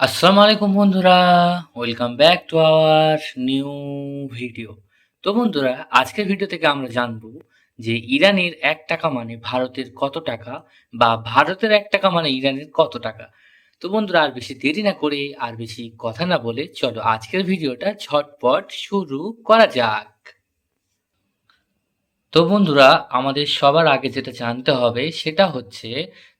আসসালামু আলাইকুম বন্ধুরা, welcome back to our new video. তো বন্ধুরা, আজকের ভিডিও থেকে আমরা জানব যে ইরানের এক টাকা মানে ভারতের কত টাকা বা ভারতের এক টাকা মানে ইরানের কত টাকা। তো বন্ধুরা, আর বেশি দেরি না করে, আর বেশি কথা না বলে চলো আজকের ভিডিওটা ঝটপট শুরু করা যাক। তো বন্ধুরা, আমাদের সবার আগে যেটা জানতে হবে সেটা হচ্ছে,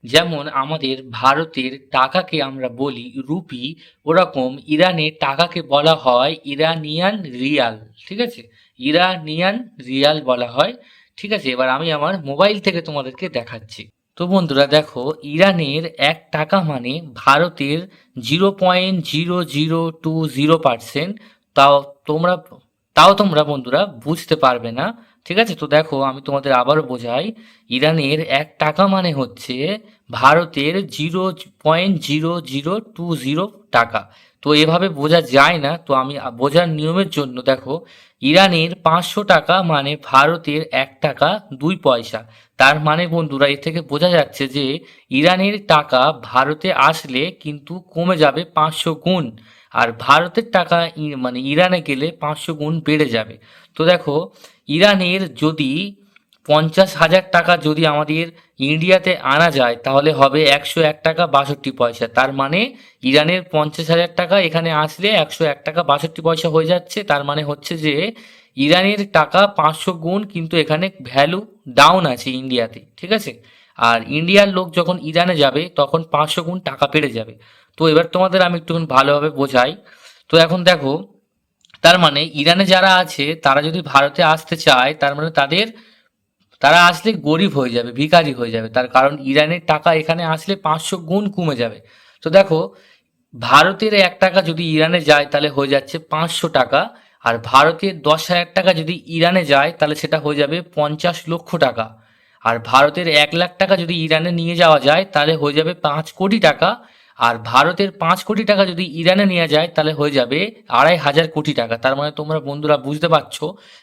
যেমন আমাদের ভারতের টাকাকে আমরা বলি রুপি, ওরকম ইরানের টাকাকে বলা হয় ইরানিয়ান রিয়াল, ঠিক আছে? ইরানিয়ান রিয়াল বলা হয়, ঠিক আছে? এবার আমি আমার মোবাইল থেকে তোমাদেরকে দেখাচ্ছি। তো বন্ধুরা, দেখো, ইরানের এক টাকা মানে ভারতের zero point zero zero two zero percent, তাও তোমরা তাও তোমরা বন্ধুরা বুঝতে পারবে না। ঠিক আছে? তো দেখো, আমি তোমাদের আবার বোঝাই। ইরানের এক টাকা মানে হচ্ছে ভারতের zero point zero zero two zero টাকা। তো এভাবে বোঝা যায় না, তো আমি বোঝার নিয়মের জন্য দেখো, ইরানের পাঁচশো টাকা মানে ভারতের এক টাকা দুই পয়সা। তার মানে বন্ধুরা, এর থেকে বোঝা যাচ্ছে যে ইরানের টাকা ভারতে আসলে কিন্তু কমে যাবে পাঁচশো গুণ, আর ভারতের টাকা মানে ইরানে গেলে পাঁচশো গুণ বেড়ে যাবে। তো দেখো, ইরানের যদি পঞ্চাশ হাজার টাকা যদি আমাদের ইন্ডিয়াতে আনা যায়, তাহলে হবে একশো এক টাকা বাষট্টি পয়সা। তার মানে ইরানের পঞ্চাশ হাজার টাকা এখানে আসলে একশো এক টাকা বাষট্টি পয়সা হয়ে যাচ্ছে। তার মানে হচ্ছে যে ইরানের টাকা পাঁচশো গুণ কিন্তু এখানে ভ্যালু ডাউন আছে ইন্ডিয়াতে, ঠিক আছে? আর ইন্ডিয়ার লোক যখন ইরানে যাবে, তখন পাঁচশো গুণ টাকা বেড়ে যাবে। তো এবার তোমাদের আমি একটুখানি ভালোভাবে বোঝাই। তো এখন দেখো, তার মানে ইরানে যারা আছে, তারা যদি ভারতে আসতে চায়, তার মানে তাদের তারা আসলে গরিব হয়ে যাবে, ভিখারি হয়ে যাবে। তার কারণ ইরানের টাকা এখানে আসলে পাঁচশো গুণ কমে যাবে। তো দেখো, ভারতের এক টাকা যদি ইরানে যায় তাহলে হয়ে যাচ্ছে পাঁচশো টাকা, আর ভারতের দশ হাজার টাকা যদি ইরানে যায় তাহলে সেটা হয়ে যাবে পঞ্চাশ লক্ষ টাকা। আর ভারতের এক লাখ টাকা যদি ইরানে নিয়ে যাওয়া যায় তাহলে হয়ে যাবে পাঁচ কোটি টাকা আর ভারতের পাঁচ কোটি টাকা যদি ইরানে নেওয়া যায়, তাহলে হয়ে যাবে আড়াই হাজার কোটি টাকা। তার মানে তোমরা বন্ধুরা বুঝতে পারছ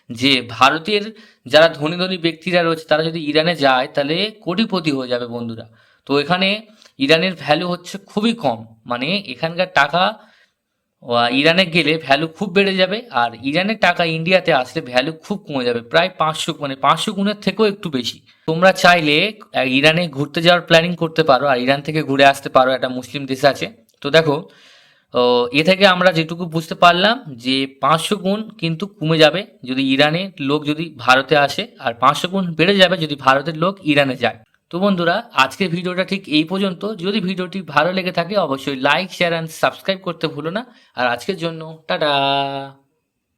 যে ভারতের যারা ধনী ধনী ব্যক্তিরা রয়েছে, তারা যদি ইরানে যায়, তাহলে কোটিপতি হয়ে যাবে বন্ধুরা। তো এখানে ইরানের ভ্যালু হচ্ছে খুবই কম। মানে এখানকার টাকা ইরানে গেলে ভ্যালু খুব বেড়ে যাবে আর ইরানের টাকা ইন্ডিয়াতে আসলে ভ্যালু খুব কমে যাবে, প্রায় পাঁচশো মানে পাঁচশো গুণের থেকেও একটু বেশি। তোমরা চাইলে ইরানে ঘুরতে যাওয়ার প্ল্যানিং করতে পারো আর ইরান থেকে ঘুরে আসতে পারো, একটা মুসলিম দেশ আছে। তো দেখো এ থেকে আমরা যেটুকু বুঝতে পারলাম যে পাঁচশো গুণ কিন্তু কমে যাবে যদি ইরানের লোক যদি ভারতে আসে, আর পাঁচশো গুণ বেড়ে যাবে যদি ভারতের লোক ইরানে যায়। তো বন্ধুরা, আজকের ভিডিওটা ঠিক এই পর্যন্ত। যদি ভিডিওটি ভালো লেগে থাকে, অবশ্যই লাইক শেয়ার অ্যান্ড সাবস্ক্রাইব করতে ভুলো না। আর আজকের জন্য, টাটা!